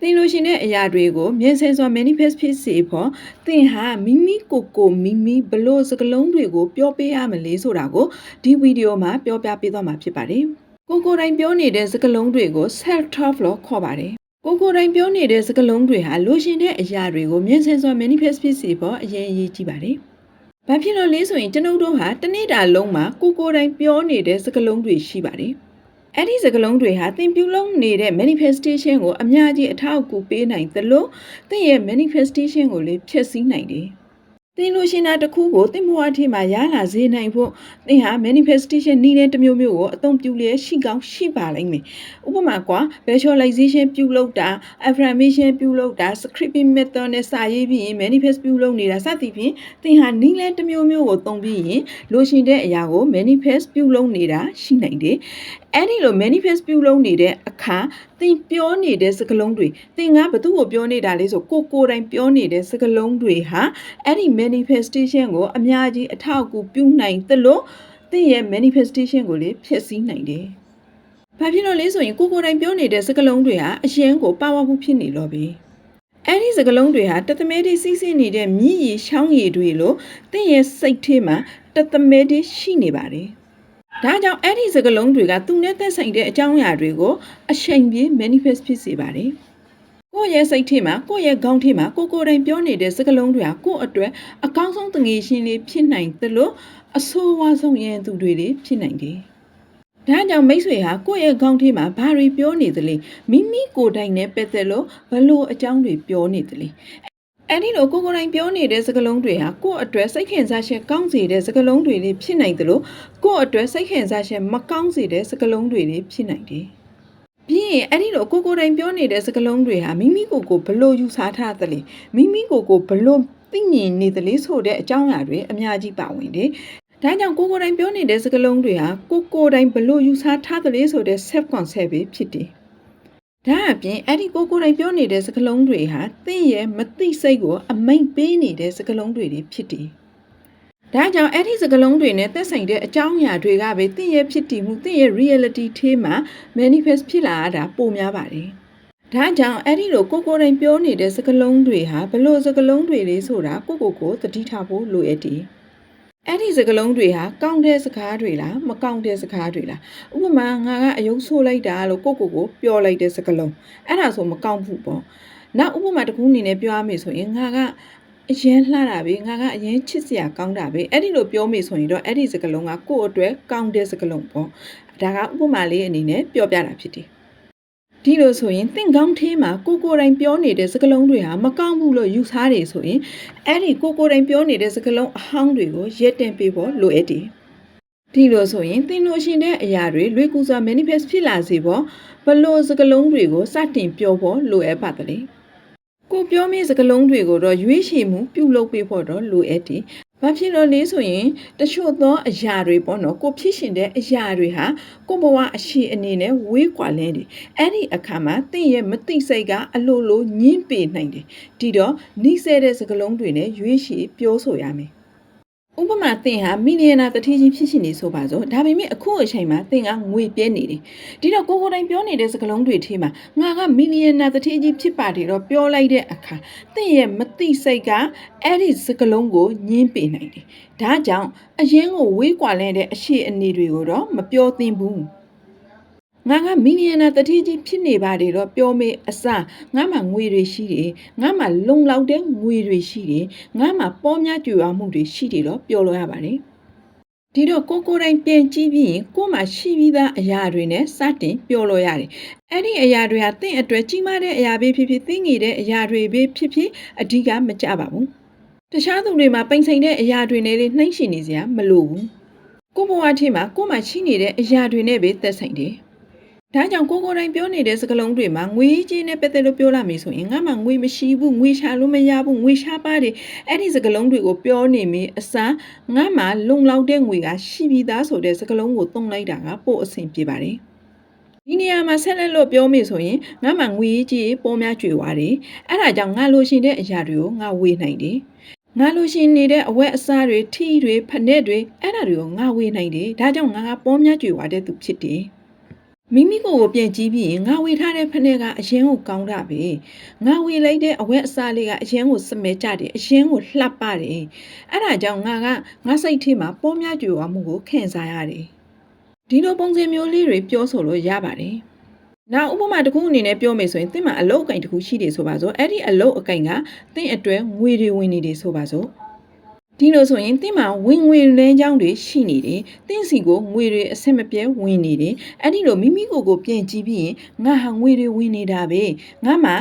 သင်လိုရှင်တဲ့အရာတွေကိုမြင်ဆင်စွာ manifest ဖြစ်စေဖို့သင်ဟာမိမိကိုယ်ကိုမိမိဘလို့စကလုံးတွေကိုပြောပေးရမလဲဆိုတာကိုဒီဗီဒီယိုမှာပြောပြပေးသွားမှာဖြစ်ပါတယ်။ကိုကိုယ်တိုင်ပြောနေတဲ့စကလုံးတွေကို self talk လို့ခေါ်ပါတယ်။ကိုကိုယ်တိုင်ပြောနေတဲ့စကလုံးတွေဟာလိုရှင်တဲ့အရာတွေကိုမြင်ဆင်စွာ manifest ဖြစ်စေဖို့အရင်အရေးကြီးပါတယ်။ဘာဖြစ်လို့လဲဆိုရင်ကျွန်ုပ်တို့ဟာတစ်နေ့တာလုံးမှာကိုကိုယ်တိုင်ပြောနေတဲ့စကလုံးတွေရှိပါတယ်။ အဲ့ဒီစကလုံးတွေဟာသင်ပြုလုပ်နေတဲ့ manifestation ကိုအများကြီးအထောက်အကူပေးနိုင်သလိုသင်ရဲ့ manifestation ကိုလည်းဖျက်ဆီးနိုင်တယ်။ သင်လိုရှင်တာတစ်ခုကိုသင်ဘဝအထိမှာရလာစေနိုင်ဖို့သင်ဟာ manifestation နည်းနဲ့တစ်မျိုးမျိုးကိုအသုံးပြုလျက်ရှိကောင်းရှိပါလိမ့်မယ်။ဥပမာကွာ visualization ပြုလုပ်တာ affirmation ပြုလုပ်တာ scripting method နဲ့စာရေးပြီးရင် manifest ပြုလုပ်နေတာစသဖြင့်သင်ဟာနည်းလဲတစ်မျိုးမျိုးကိုသုံးပြီးရင်လိုရှင်တဲ့အရာကို manifest ပြုလုပ်နေတာရှိနိုင်တယ်။အဲ့ဒီလို manifest ပြုလုပ်နေတဲ့အခါသင်ပြောနေတဲ့စကားလုံးတွေသင်ကဘသူ့ကိုပြောနေတာလဲဆိုကိုကိုယ်တိုင်ပြောနေတဲ့စကားလုံးတွေဟာအဲ့ဒီ manifestation ကိုအများကြီးအထောက်အကူပြုနိုင်သလိုသင်ရဲ့ manifestation ကိုလည်းဖျက်ဆီးနိုင်တယ်။ဘာဖြစ်လို့လဲဆိုရင်ကိုကိုယ်တိုင်ပြောနေတဲ့စကားလုံးတွေဟာအရင်ကို powerful ဖြစ်နေလို့ပဲ။အဲ့ဒီစကလုံးတွေဟာတသမဲတိစီးဆင်းနေတဲ့မြည်ရည်ရှောင်းရည်တွေလို့တင့်ရဲ့စိတ်ထဲမှာတသမဲတိရှိနေပါတယ်။ဒါကြောင့်အဲ့ဒီစကလုံးတွေကသူနဲ့သက်ဆိုင်တဲ့အကြောင်းအရာတွေကိုအချိန်ပြည့် manifest ဖြစ်စေပါတယ်။ ကိုယ့်ရဲ့စိတ်ထဲမှာကိုယ့်ရဲ့ခေါင်းထဲမှာကိုကိုယ်တိုင်ပြောနေတဲ့စကလုံးတွေကကိုယ့်အတွက်အကောင်းဆုံးတငယ်ရှင်လေးဖြစ်နိုင်သလိုအဆိုးဝါးဆုံးရန်သူတွေလည်းဖြစ်နိုင်တယ်။ဒါကြောင့်မိတ်ဆွေဟာကိုယ့်ရဲ့ခေါင်းထဲမှာဘာတွေပြောနေသလဲမိမိကိုယ်တိုင်နဲ့ပတ်သက်လို့ဘလို့အကြောင်းတွေပြောနေသလဲအဲ့ဒီလိုကိုကိုယ်တိုင်ပြောနေတဲ့စကားလုံးတွေဟာကိုယ့်အတွက်စိတ်ခင်စားချက်ကောင်းစေတဲ့စကားလုံးတွေလေးဖြစ်နိုင်တယ်လို့ကိုယ့်အတွက်စိတ်ခင်စားချက်မကောင်းစေတဲ့စကားလုံးတွေလေးဖြစ်နိုင်တယ် ပြီးရင်အဲ့ဒီလိုကိုကိုယ်တိုင်ပြောနေတဲ့စကားလုံးတွေဟာမိမိကိုယ်ကိုဘလို့ယူဆထားသလဲမိမိကိုယ်ကိုဘလို့သိမြင်နေသလဲဆိုတဲ့အကြောင်းအရာတွေအများကြီးပါဝင်တယ်။ဒါကြောင့်ကိုကိုယ်တိုင်ပြောနေတဲ့စကားလုံးတွေဟာကိုကိုယ်တိုင်ဘလို့ယူဆထားသလဲဆိုတဲ့ self concept ပဲဖြစ်တယ်။ဒါအပြင်အဲ့ဒီကိုကိုယ်တိုင်ပြောနေတဲ့စကားလုံးတွေဟာသင်ရဲ့မသိစိတ်ကိုအမိန်ပေးနေတဲ့စကားလုံးတွေတွေဖြစ်တယ်။ ဒါကြောင့်အဲ့ဒီစကားလုံးတွေနဲ့သက်ဆိုင်တဲ့အကြောင်းအရာတွေကပဲသင်ရဲ့ဖြစ်တည်မှုသင်ရဲ့ reality ထဲမှာ manifest ဖြစ်လာတာပိုများပါတယ်။ဒါကြောင့်အဲ့ဒီလိုကိုကိုယ်တိုင်ပြောနေတဲ့စကားလုံးတွေဟာဘလို့စကားလုံးတွေလဲဆိုတာကိုကိုကိုသတိထားဖို့လိုအပ်တယ်။အဲ့ဒီစကားလုံးတွေဟာကောင်းတဲ့စကားတွေလားမကောင်းတဲ့စကားတွေလားဥပမာငါကအယုံဆိုးလိုက်တာလို့ကိုကိုကိုပြောလိုက်တဲ့စကားလုံးအဲ့ဒါဆိုမကောင်းဘူးပေါ့နောက်ဥပမာတစ်ခုအနေနဲ့ပြောရမယ်ဆိုရင်ငါက အရင်လှတာပဲငါကအရင်ချစ်စရာကောင်းတာပဲအဲ့ဒီလိုပြောမိဆိုရင်တော့အဲ့ဒီစကားလုံးကကိုယ့်အတွက်ကောင်းတဲ့စကားလုံးပေါ့ဒါကဥပမာလေးအနေနဲ့ပြောပြတာဖြစ်တယ်ဒီလိုဆိုရင်သင်ကောင်းသေးမှာကိုကိုယ်တိုင်ပြောနေတဲ့စကားလုံးတွေဟာမကောင်းဘူးလို့ယူဆတယ်ဆိုရင်အဲ့ဒီကိုကိုယ်တိုင်ပြောနေတဲ့စကားလုံးအဟောင်းတွေကိုရက်တင်ပေးဖို့လိုအပ်တယ်ဒီလိုဆိုရင်သင်လို့ရှိတဲ့အရာတွေလွေကူစွာ manifest ဖြစ်လာစေဖို့ဘလို့စကားလုံးတွေကိုစတင်ပြောဖို့လိုအပ်ပါတယ် ကိုပြောမယ့်စကားလုံးတွေကိုတော့ရွေးချယ်မှုပြုလုပ်ပေးဖို့တော့လိုအပ်တယ်။ဘာဖြစ်လို့လဲဆိုရင်တချို့သောအရာတွေပေါ့နော်ကိုဖြစ်ရှင်တဲ့အရာတွေဟာကိုဘဝအရှိအနေနဲ့ဝေးကွာလင်းတယ်။အဲ့ဒီအခါမှာတင့်ရဲ့မသိစိတ်ကအလိုလိုညှင်းပေနိုင်တယ်။ဒီတော့နှိစဲတဲ့စကားလုံးတွေနဲ့ရွေးချယ်ပြောဆိုရမယ်။ ဥပမာသင်ဟာမီလီယံနာတတိချင်းဖြစ်ရှင်နေဆိုပါစို့ဒါပေမဲ့အခုအချိန်မှာသင်ကငွေပြဲနေတယ်ဒီတော့ကိုကိုတိုင်ပြောနေတဲ့စကားလုံးတွေထဲမှာငါကမီလီယံနာတတိချင်းဖြစ်ပါတယ်တော့ပြောလိုက်တဲ့အခါသင်ရဲ့မသိစိတ်ကအဲ့ဒီစကားလုံးကိုညင်းပေနိုင်တယ်ဒါကြောင့်အရင်ကိုဝေးကွာလဲတဲ့အရှိအနေတွေကိုတော့မပြောသင့်ဘူး ငါကမီလီယံနာတတိကြီးဖြစ်နေပါတယ်တော့ပြောမေးအစငါမှငွေတွေရှိတယ်ငါမှလုံလောက်တဲ့ငွေတွေရှိတယ်ငါမှပေါ်များကြွယ်ဝမှုတွေရှိတယ်တော့ပြောလို့ရပါတယ်ဒီတော့ကိုကိုတိုင်းပြန်ကြည့်ပြီးရင်ကို့မှာရှိပြီးသားအရာတွေနဲ့စတင်ပြောလို့ရတယ်။အဲ့ဒီအရာတွေဟာတင့်အတွက်ကြီးမားတဲ့အရာပဲဖြစ်ဖြစ်သိငယ်တဲ့အရာတွေပဲဖြစ်ဖြစ်အဓိကမကြပါဘူး။တခြားသူတွေမှာပိန်ဆိုင်တဲ့အရာတွေနဲ့လေးနှိမ့်ရှင်နေစရာမလိုဘူး။ကို့ဘဝထဲမှာကို့မှာရှိနေတဲ့အရာတွေနဲ့ပဲသက်ဆိုင်တယ်။ ဒါကြောင့်ကိုကိုတိုင်းပြောနေတဲ့စကားလုံးတွေမှာငွေကြီးနဲ့ပတ်သက်လို့ပြောလာမယ်ဆိုရင်ငါမှငွေမရှိဘူးငွေရှာလို့မရဘူးငွေရှားပါတယ်အဲ့ဒီစကားလုံးတွေကိုပြောနေမိအစားငါမှလုံလောက်တဲ့ငွေကရှိပြီးသားဆိုတဲ့စကားလုံးကိုသုံးလိုက်တာကပို့အဆင်ပြေပါတယ်ဒီနေရာမှာဆက်လက်လို့ပြောမိဆိုရင်ငါမှငွေကြီးပေါ်များကျွေသွားတယ်အဲ့ဒါကြောင့်ငါလိုချင်တဲ့အရာတွေကိုငါဝေနိုင်တယ်ငါလိုချင်နေတဲ့အဝက်အစားတွေထီတွေဖက်နဲ့တွေအဲ့ဒါတွေကိုငါဝေနိုင်တယ်ဒါကြောင့်ငါကပေါ်များကျွေသွားတဲ့သူဖြစ်တယ် မိမိကိုယ်ကိုပြင်ကြည့်ပြီးရင်ငါဝေထားတဲ့ဖက်ကအရင်ကိုကောင်းတာပဲငါဝေလိုက်တဲ့အဝက်အစားလေးကအရင်ကိုစမဲကြတယ်အရင်ကိုလှပ်ပါတယ်အဲ့ဒါကြောင့်ငါကငါစိတ်ထဲမှာပေါ်များကြွယ်ဝမှုကိုခံစားရတယ်ဒီလိုပုံစံမျိုးလေးတွေပြောဆိုလို့ရပါတယ်နောက်ဥပမာတစ်ခုအနေနဲ့ပြောမယ်ဆိုရင်သင်မှာအလုတ်အကင်တစ်ခုရှိတယ်ဆိုပါစို့အဲ့ဒီအလုတ်အကင်ကသင်အတွဲငွေတွေဝင်နေတယ်ဆိုပါစို့ ဒီလိုဆိုရင်သင်မှာဝင်ငွေလမ်းကြောင်းတွေရှိနေတယ်သင်စီကိုငွေတွေအဆင်မပြေဝင်နေတယ်အဲ့ဒီလိုမိမိကိုယ်ကိုပြင်ကြည့်ပြီးရင်ငါဟာငွေတွေဝင်နေတာပဲငါမှ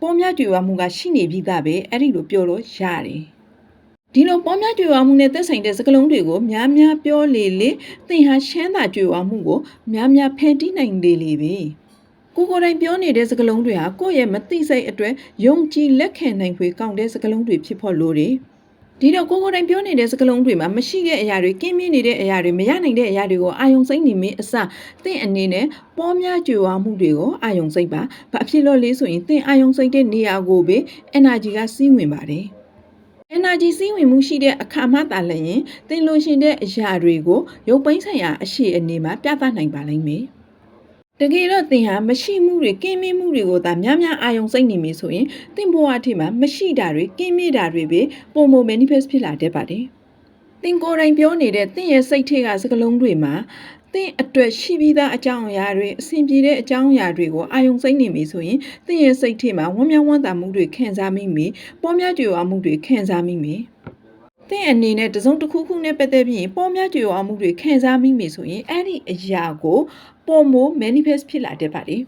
ပေါ်များကြွယ်ဝမှုကရှိနေပြီးသားပဲအဲ့ဒီလိုပြောလို့ရတယ်ဒီလိုပေါ်များကြွယ်ဝမှုနဲ့သက်ဆိုင်တဲ့စကားလုံးတွေကိုများများပြောလေလေသင်ဟာရှမ်းသာကြွယ်ဝမှုကိုများများဖန်တီးနိုင်လေလေပဲကိုကိုယ်တိုင်ပြောနေတဲ့စကားလုံးတွေဟာကိုယ့်ရဲ့မသိစိတ်အတွက်ယုံကြည်လက်ခံနိုင်ဖွယ်ကောင်းတဲ့စကားလုံးတွေဖြစ်ဖို့လိုတယ် ဒီတော့ကိုကိုယ်တိုင်ပြောနေတဲ့စကားလုံးတွေမှာမရှိတဲ့အရာတွေကင်းမြင့်နေတဲ့အရာတွေမရနိုင်တဲ့အရာတွေကိုအာယုံစိတ်နေမင်းအစသင်အနေနဲ့ပေါ်များကြွယ်ဝမှုတွေကိုအာယုံစိတ်ပါဘာဖြစ်လို့လဲဆိုရင်သင်အာယုံစိတ်တဲ့နေရာကိုပဲ energy ကစီးဝင်ပါတယ် energy စီးဝင်မှုရှိတဲ့အခါမှသာလျှင်သင်လိုရှင်တဲ့အရာတွေကိုရုပ်ပိုင်းဆိုင်ရာအရှိအနေမှာပြသနိုင်ပါလိမ့်မယ် တကယ်တော့သင်ဟာမရှိမှုတွေကင်းမြင့်မှုတွေကိုသာများများအာယုံစိတ်နေပြီဆိုရင်သင်ဘဝအထိမှာမရှိတာတွေကင်းမြင့်တာတွေပဲပုံမ manifest ဖြစ်လာတတ်ပါတယ်။သင်ကိုယ်တိုင်ပြောနေတဲ့သင်ရဲ့စိတ်ထဲကစကလုံးတွေမှာသင်အတွက်ရှိပြီးသားအကြောင်းအရာတွေအဆင်ပြေတဲ့အကြောင်းအရာတွေကိုအာယုံစိတ်နေပြီဆိုရင်သင်ရဲ့စိတ်ထဲမှာဝမ်းမြောက်ဝမ်းသာမှုတွေခံစားမိမိပေါ်များကြွယ်ဝမှုတွေခံစားမိမိသင်အနေနဲ့တစုံတစ်ခုခုနဲ့ပတ်သက်ပြီးရင်ပေါ်များကြွယ်ဝမှုတွေခံစားမိမိဆိုရင်အဲ့ဒီအရာကို ပေါ်မို manifest ဖြစ်လာတတ်ပါလေ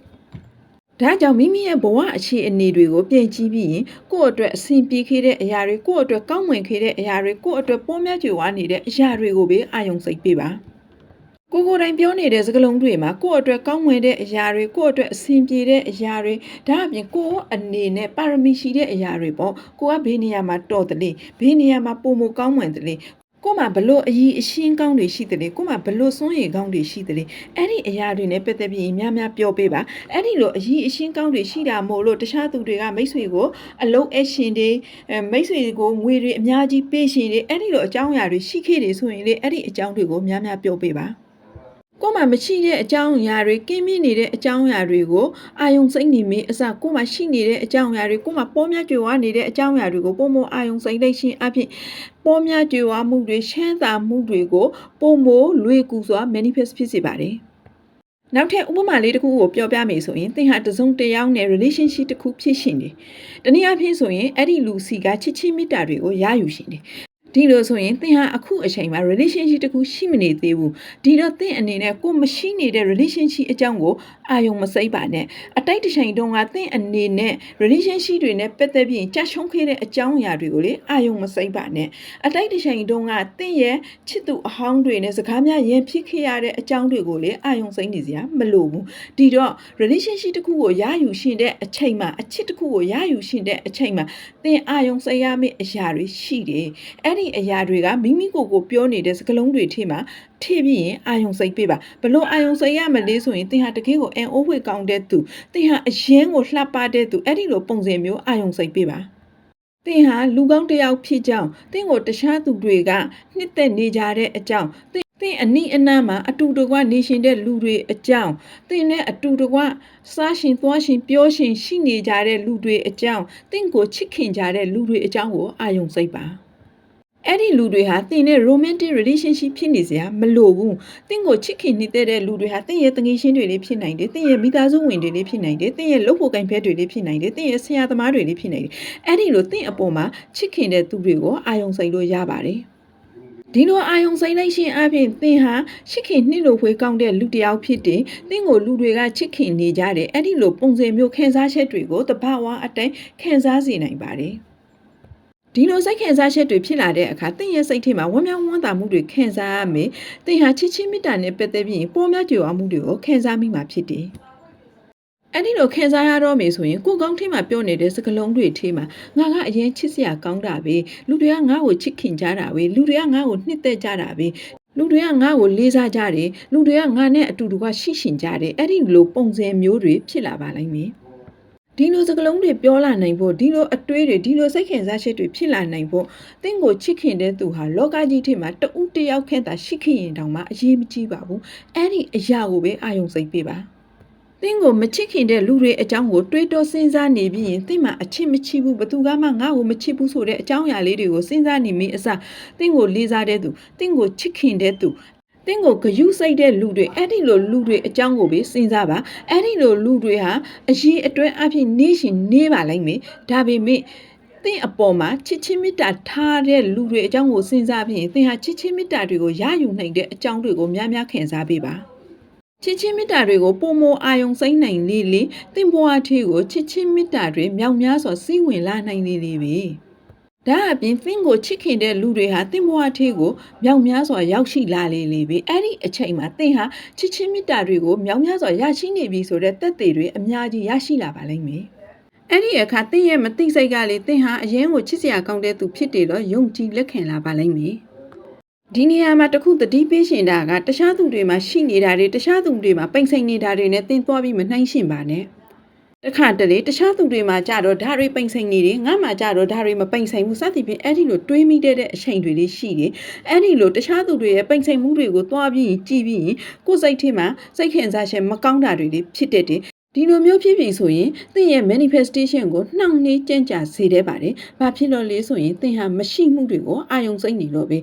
ဒါကြောင့်မိမိရဲ့ဘဝအခြေအနေတွေကိုပြင်ကြည့်ပြီးရင်ကိုယ့်အတွက်အဆင်ပြေခဲ့တဲ့အရာတွေကိုယ့်အတွက်ကောင်းမွန်ခဲ့တဲ့အရာတွေကိုယ့်အတွက်ပေါ်များကြွယ်ဝနေတဲ့အရာတွေကိုပဲအာယုံစိတ်ပေးပါကိုကိုယ်တိုင်ပြောနေတဲ့စကားလုံးတွေမှာကိုယ့်အတွက်ကောင်းမွန်တဲ့အရာတွေကိုယ့်အတွက်အဆင်ပြေတဲ့အရာတွေဒါအပြင်ကိုယ့်အနေနဲ့ပါရမီရှိတဲ့အရာတွေပေါ့ကိုကဘေးနေရာမှာတော်တယ်လေဘေးနေရာမှာပုံမကောင်းမွန်တယ်လေ ကိုမှဘလို့အကြီးအရှင်းကောင်းတွေရှိတယ်လေကိုမှဘလို့စွန့်ရည်ကောင်းတွေရှိတယ်လေအဲ့ဒီအရာတွေနဲ့ပတ်သက်ပြီးများများပြောပေးပါအဲ့ဒီလိုအကြီးအရှင်းကောင်းတွေရှိတာမို့လို့တခြားသူတွေကမိတ်ဆွေကိုအလုံးအရှင်တွေမိတ်ဆွေကိုငွေတွေအများကြီးပေးရှင်တွေအဲ့ဒီလိုအကြောင်းအရာတွေရှိခဲ့တယ်ဆိုရင်လေအဲ့ဒီအကြောင်းတွေကိုများများပြောပေးပါ ကိုမှမရှိတဲ့အကြောင်းအရာတွေကင်းမြင့်နေတဲ့အကြောင်းအရာတွေကိုအာယုံစိတ်နေမင်းအစကိုမှရှိနေတဲ့အကြောင်းအရာတွေကိုမှပေါ်များကြွယ်ဝနေတဲ့အကြောင်းအရာတွေကိုပုံမအာယုံစိတ်လိုက်ရှင်အဖြစ်ပေါ်များကြွယ်ဝမှုတွေရှမ်းသာမှုတွေကိုပုံမလွေကူစွာ manifest ဖြစ်စေပါတယ်။နောက်ထပ်ဥပမာလေးတစ်ခုကိုပြောပြမယ်ဆိုရင်သင်ဟာတစုံတစ်ယောက်နဲ့ relationship တစ်ခုဖြစ်ရှင်တယ်။တနည်းအားဖြင့်ဆိုရင်အဲ့ဒီလူစီကချစ်ချင်းမေတ္တာတွေကိုရယူရှင်တယ် ဒီလိုဆိုရင်သင်ဟာအခုအချိန်မှာ relationship တခုရှိမနေသေးဘူးဒီတော့သင်အနေနဲ့ကိုမရှိနေတဲ့ relationship အကြောင်းကိုအာယုံမစိမ့်ပါနဲ့အတိုက်တစ်ချိန်တုန်းကသင်အနေနဲ့ relationship တွေနဲ့ပတ်သက်ပြီးကြာရှုံးခဲ့တဲ့အကြောင်းအရာတွေကိုလေအာယုံမစိမ့်ပါနဲ့အတိုက်တစ်ချိန်တုန်းကသင်ရဲ့ချစ်သူအဟောင်းတွေနဲ့စကားများရင်ဖြစ်ခဲ့ရတဲ့အကြောင်းတွေကိုလေအာယုံစိမ့်နေစရာမလိုဘူးဒီတော့ relationship တခုကိုရယူရှင်တဲ့အချိန်မှာအချစ်တခုကိုရယူရှင်တဲ့အချိန်မှာသင်အာယုံစိမ့်ရမယ့်အရာတွေရှိတယ်အဲ့ဒီအရာတွေကမိမိကိုယ်ကိုပြောနေတဲ့စကားလုံးတွေထဲမှာထိပြီးရင်အာယုံစိတ်ပေးပါဘလို့အာယုံစိတ်ရမလဲဆိုရင်သင်ဟာတကယ်ကိုအန်အိုးဝေကောင်းတဲ့သူသင်ဟာအရင်ကိုလှပတဲ့သူအဲ့ဒီလိုပုံစံမျိုးအာယုံစိတ်ပေးပါသင်ဟာလူကောင်းတစ်ယောက်ဖြစ်ကြောင်းသင်ကိုတခြားသူတွေကနှစ်သက်နေကြတဲ့အကြောင်းသင်သင်အနိအနမှာအတူတကွနေရှင်တဲ့လူတွေအကြောင်းသင်နဲ့အတူတကွစားရှင်သွားရှင်ပြောရှင်ရှိနေကြတဲ့လူတွေအကြောင်းသင်ကိုချစ်ခင်ကြတဲ့လူတွေအကြောင်းကိုအာယုံစိတ်ပါ အဲ့ဒီလူတွေဟာသင်နဲ့ romantic relationship ဖြစ်နေစရာမလိုဘူး။သင်ကိုချစ်ခင်နေတဲ့လူတွေဟာသင်ရဲ့တငယ်ချင်းတွေလေးဖြစ်နိုင်တယ်။သင်ရဲ့မိသားစုဝင်တွေလေးဖြစ်နိုင်တယ်။သင်ရဲ့လုပ်ဖို့ကင်ဖက်တွေလေးဖြစ်နိုင်တယ်။သင်ရဲ့ဆရာသမားတွေလေးဖြစ်နိုင်တယ်။အဲ့ဒီလိုသင်အပေါ်မှာချစ်ခင်တဲ့သူတွေကိုအာယုံစိုက်လို့ရပါတယ်။ဒီလိုအာယုံစိမ့်လိုက်ခြင်းအပြင်သင်ဟာချစ်ခင်နှစ်လိုဖွေးကောင်းတဲ့လူတစ်ယောက်ဖြစ်တယ်။သင်ကိုလူတွေကချစ်ခင်နေကြတယ်။အဲ့ဒီလိုပုံစံမျိုးခံစားချက်တွေကိုတဘာဝအတိုင်းခံစားစေနိုင်ပါတယ်။ ဒီလိုစိတ်ခံစားချက်တွေဖြစ်လာတဲ့အခါသင်ရဲ့စိတ်ထဲမှာဝမ်းမြောက်ဝမ်းသာမှုတွေခံစားရမယ်။သင်ဟာချစ်ချင်းမေတ္တာနဲ့ပတ်သက်ပြီးပေါ်များကြွယ်ဝမှုတွေကိုခံစားမိမှာဖြစ်တယ်။အဲ့ဒီလိုခံစားရတော့မယ်ဆိုရင်ကိုယ်ကောင်းထဲမှာပြောနေတဲ့စကလုံးတွေထဲမှာငါကအရင်ချစ်စရာကောင်းတာပဲလူတွေကငါ့ကိုချစ်ခင်ကြတာပဲလူတွေကငါ့ကိုနှစ်သက်ကြတာပဲလူတွေကငါ့ကိုလေးစားကြတယ်လူတွေကငါနဲ့အတူတူကရှိရှင်ကြတယ်အဲ့ဒီလိုပုံစံမျိုးတွေဖြစ်လာပါလိမ့်မယ်။ ဒီလိုစကလုံးတွေပြောလာနိုင်ဖို့ဒီလိုအတွေးတွေဒီလိုစိတ်ခင်စားချက်တွေဖြစ်လာနိုင်ဖို့တင့်ကိုချစ်ခင်တဲ့သူဟာလောကကြီးထဲမှာတဦးတယောက်ခန့်သာရှိခင်ရင်တောင်မှအရေးမကြီးပါဘူးအဲ့ဒီအရာကိုပဲအာယုံစိတ်ပေးပါသင်ကိုမချစ်ခင်တဲ့လူတွေအကြောင်းကိုတွေးတောစဉ်းစားနေပြီးရင်သင်မှာအချစ်မချစ်ဘူးဘသူကမှငါ့ကိုမချစ်ဘူးဆိုတဲ့အကြောင်းအရာလေးတွေကိုစဉ်းစားနေမိအစားသင်ကိုလေးစားတဲ့သူသင်ကိုချစ်ခင်တဲ့သူ သင်ကိုဂယုစိတ်တဲ့လူတွေအဲ့ဒီလိုလူတွေအကြောင်းကိုပဲစဉ်းစားပါအဲ့ဒီလိုလူတွေဟာအရေးအတွဲအဖြစ်နေရှင်နေပါလိမ့်မယ်ဒါပေမဲ့သင်အပေါ်မှာချစ်ချင်းမေတ္တာထားတဲ့လူတွေအကြောင်းကိုစဉ်းစားပြီးရင်သင်ဟာချစ်ချင်းမေတ္တာတွေကိုရယူနိုင်တဲ့အကြောင်းတွေကိုများများခံစားပေးပါချစ်ချင်းမေတ္တာတွေကိုပုံမအာယုံစိမ့်နိုင်လေလေတင့်ဘဝထေကိုချစ်ချင်းမေတ္တာတွေမြောက်များစွာစီးဝင်လာနိုင်လေလေပဲ ဒါအပြင်သင်ကိုချစ်ခင်တဲ့လူတွေဟာတင့်ဘဝထေကိုမြောက်များစွာရောက်ရှိလာလေလေပဲအဲ့ဒီအချိန်မှာသင်ဟာချစ်ချင်းမေတ္တာတွေကိုမြောက်များစွာရရှိနေပြီဆိုတဲ့သက်သေတွေအများကြီးရရှိလာပါလိမ့်မယ်အဲ့ဒီအခါသင်ရဲ့မသိစိတ်ကလေသင်ဟာအရင်ကိုချစ်စရာကောင်းတဲ့သူဖြစ်တယ်တော့ယုံကြည်လက်ခံလာပါလိမ့်မယ်ဒီနေရာမှာတစ်ခုသတိပေးရှင်တာကတခြားသူတွေမှာရှိနေတာတွေတခြားသူတွေမှာပိန်ဆိုင်နေတာတွေနဲ့တင်သွားပြီးမနှိုင်းရှင်ပါနဲ့ တခါတလေတခြားသူတွေမှာကြတော့ဓာတ်တွေပိန်ဆိုင်နေတယ်ငါမှကြတော့ဓာတ်တွေမပိန်ဆိုင်ဘူးစသဖြင့်အဲ့ဒီလိုတွေးမိတဲ့အချိန်တွေလေးရှိတယ်အဲ့ဒီလိုတခြားသူတွေရဲ့ပိန်ဆိုင်မှုတွေကိုသွားပြီးရင်ကြည်ပြီးရင်ကိုယ်စိတ်ထဲမှာစိတ်ခင်စားရှင်မကောင်းတာတွေလေးဖြစ်တတ်တယ်ဒီလိုမျိုးဖြစ်ပြီဆိုရင်သင်ရဲ့ manifestation ကိုနှောင့်နှေးကြံ့ကြာစေတဲ့ပါတယ်။ဘာဖြစ်လို့လဲဆိုရင်သင်ဟာမရှိမှုတွေကိုအာယုံစိတ်နေလို့ပဲ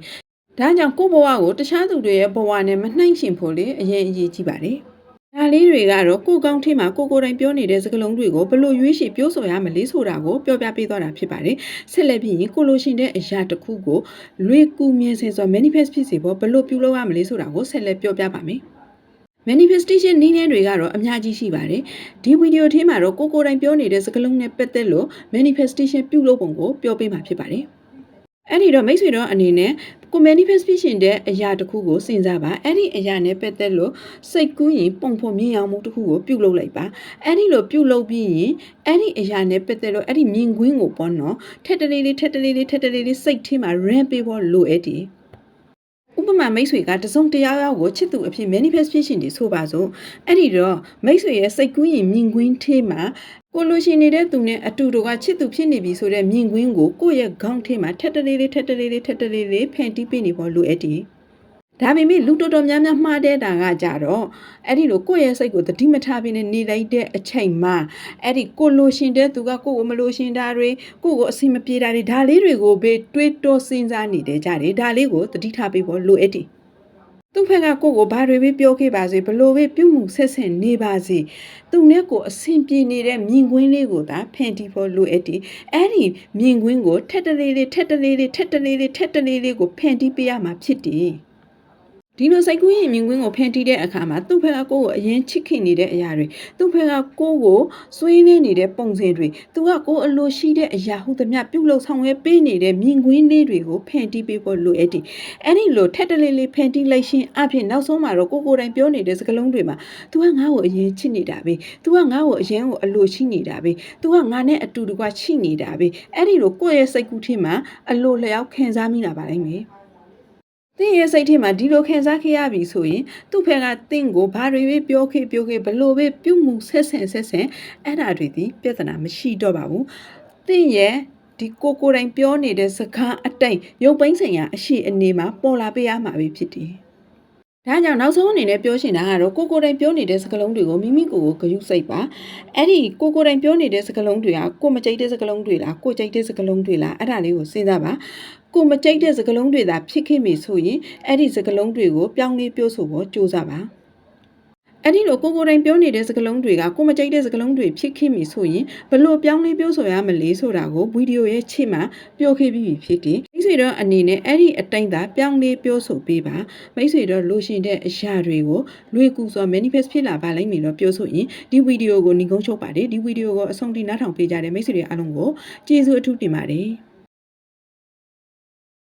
ဒါကြောင့်ကိုယ့်ဘဝကိုတခြားသူတွေရဲ့ဘဝနဲ့မနှိုင်းရှင်ဖို့လေအရင်အရေးကြီးပါတယ်။ ဒါလေးတွေကတော့ကိုယ်ကောင်းထင်းမှာကိုယ်ကိုယ်တိုင်ပြောနေတဲ့စကားလုံးတွေကိုဘယ်လိုရွေးချယ်ပြောဆိုရမလဲဆိုတာကိုပြောပြပေးသွားတာဖြစ်ပါတယ်။ဆက်လက်ပြီးရင်ကိုလိုရှင်တဲ့အရာတစ်ခုကိုလွေကူမြင်စင်စွာ manifest ဖြစ်စေဖို့ဘယ်လိုပြုလုပ်ရမလဲဆိုတာကိုဆက်လက်ပြောပြပါမယ်။ manifestation နည်းလမ်းတွေကတော့အများကြီးရှိပါတယ်ဒီဗီဒီယိုထဲမှာတော့ကိုကိုယ်တိုင်ပြောနေတဲ့စကားလုံးနဲ့ပတ်သက်လို့ manifestation ပြုလုပ်ပုံကိုပြောပေးမှာဖြစ်ပါတယ် အဲ့ဒီတော့မိတ်ဆွေတို့အနေနဲ့ကို manifestation တဲ့အရာတစ်ခုကိုစဉ်းစားပါအဲ့ဒီအရာနဲ့ပတ်သက်လို့စိတ်ကူးရင်ပုံဖော်မြင်အောင်မှုတစ်ခုကိုပြုလုပ်လိုက်ပါအဲ့ဒီလိုပြုလုပ်ပြီးရင်အဲ့ဒီအရာနဲ့ပတ်သက်လို့အဲ့ဒီမြင်ကွင်းကိုပေါ့နော်ထက်တလေးလေးထက်တလေးလေးထက်တလေးလေးစိတ်ထဲမှာ ran ပေးဖို့လိုအပ်တယ်ဥပမာမိတ်ဆွေကတစုံတရားရောက်ကိုချစ်သူအဖြစ် manifestation တွေဆိုပါစို့အဲ့ဒီတော့မိတ်ဆွေရဲ့စိတ်ကူးရင်မြင်ကွင်းထဲမှာ ကိုလိုရှင်နေတဲ့သူနဲ့အတူတူကချစ်သူဖြစ်နေပြီဆိုတဲ့မြင်ကွင်းကိုကိုယ့်ရဲ့ခေါင်းထဲမှာထက်တလေးလေးထက်တလေးလေးထက်တလေးလေးဖန်တီးပေးနေဖို့လိုအပ်တယ်ဒါပေမဲ့လူတော်တော်များများမှားတဲ့တာကကြတော့အဲ့ဒီလိုကိုယ့်ရဲ့စိတ်ကိုတတိမထားဘဲနဲ့နေလိုက်တဲ့အချိန်မှာအဲ့ဒီကိုလိုရှင်တဲ့သူကကိုယ့်ကိုမလိုရှင်တာတွေကိုယ့်ကိုအစီမပြေတာတွေဒါလေးတွေကိုပဲတွေးတောစဉ်းစားနေတယ်ကြတယ်ဒါလေးကိုတတိထားပေးဖို့လိုအပ်တယ် သူ့ဖက်ကကိုယ့်ကိုဘာတွေပဲပြောခဲ့ပါစေဘလို့ပဲပြုမှုဆက်ဆံနေပါစေသူနဲ့ကိုအဆင်ပြေနေတဲ့မြင်ကွင်းလေးကိုသာဖန်တီးဖို့လိုအပ်တယ်အဲ့ဒီမြင်ကွင်းကိုထက်တလေးလေးထက်တလေးလေးထက်တလေးလေးထက်တလေးလေးကိုဖန်တီးပေးရမှာဖြစ်တယ် ဒီလိုစိတ်ကူးရင်မြင်ကွင်းကိုဖန်တီးတဲ့အခါမှာသူ့ဖက်ကကိုယ့်ကိုအရင်ချစ်ခင်နေတဲ့အရာတွေသူ့ဖက်ကကိုယ့်ကိုဆွေးနွေးနေတဲ့ပုံစံတွေသူကကိုယ်အလိုရှိတဲ့အရာဟုသမျှပြုလုပ်ဆောင်ရွက်ပေးနေတဲ့မြင်ကွင်းလေးတွေကိုဖန်တီးပေးဖို့လိုအပ်တယ်။အဲ့ဒီလိုထက်တလေးလေးဖန်တီးလိုက်ရှင်အပြင်နောက်ဆုံးမှာတော့ကိုကိုယ်တိုင်ပြောနေတဲ့စကားလုံးတွေမှာသူကငါ့ကိုအရင်ချစ်နေတာပဲ။သူကငါ့ကိုအရင်ကိုအလိုရှိနေတာပဲ။သူကငါနဲ့အတူတကွရှိနေတာပဲ။အဲ့ဒီလိုကိုယ့်ရဲ့စိတ်ကူးထင်းမှာအလိုလျောက်ခံစားမိတာပါလိမ့်မယ်။ သင်ရဲ့စိတ်ထဲမှာဒီလိုခံစားခဲ့ရပြီဆိုရင်သူ့ဖက်ကသင်ကိုဘာတွေပဲပြောခဲ့ပြောခဲ့ဘလို့ပဲပြုမှုဆက်ဆံဆက်ဆံအဲ့ဒါတွေဒီပြဿနာမရှိတော့ပါဘူးသင်ရဲ့ဒီကိုကိုယ်တိုင်ပြောနေတဲ့စကားအတိုင်ရုပ်ပိုင်းဆိုင်ရာအရှိအနေမှာပေါ်လာပေးရမှာပဲဖြစ်တယ်။ ဒါကြောင့်နောက်ဆုံးအနေနဲ့ပြောချင်တာကတော့ကိုကိုယ်တိုင်ပြောနေတဲ့စကားလုံးတွေကိုမိမိကိုယ်ကိုဂရုစိုက်ပါ။အဲ့ဒီကိုကိုယ်တိုင်ပြောနေတဲ့စကားလုံးတွေကကိုမကြိုက်တဲ့စကားလုံးတွေလားကိုကြိုက်တဲ့စကားလုံးတွေလားအဲ့ဒါလေးကိုစဉ်းစားပါ။ကိုမကြိုက်တဲ့စကားလုံးတွေသာဖြစ်ခဲ့ပြီဆိုရင်အဲ့ဒီစကားလုံးတွေကိုပြောင်းလဲပြောဆိုဖို့ကြိုးစားပါ။အဲ့ဒီလိုကိုကိုယ်တိုင်ပြောနေတဲ့စကားလုံးတွေကကိုမကြိုက်တဲ့စကားလုံးတွေဖြစ်ခင်ပြီဆိုရင်ဘလို့ပြောင်းလဲပြောဆိုရမလဲဆိုတာကိုဗီဒီယိုရဲ့ချစ်မှာပြောခဲ့ပြီးပြီဖြစ်တယ်မိတ် ဆွေတို့အနေနဲ့အဲ့ဒီအတိုင်းသာပြောင်းလဲပြောဆိုပေးပါမိတ်ဆွေတို့လိုရှင်တဲ့အရာတွေကိုလွေကူစွာ manifest ဖြစ်လာပါလိမ့်မယ်လို့ပြောဆိုရင်ဒီဗီဒီယိုကိုညီကုန်းချုပ်ပါတယ်ဒီဗီဒီယိုကိုအဆုံးထိနားထောင်ပေးကြတဲ့မိတ်ဆွေတွေအားလုံးကိုကျေးဇူးအထူးတင်ပါတယ်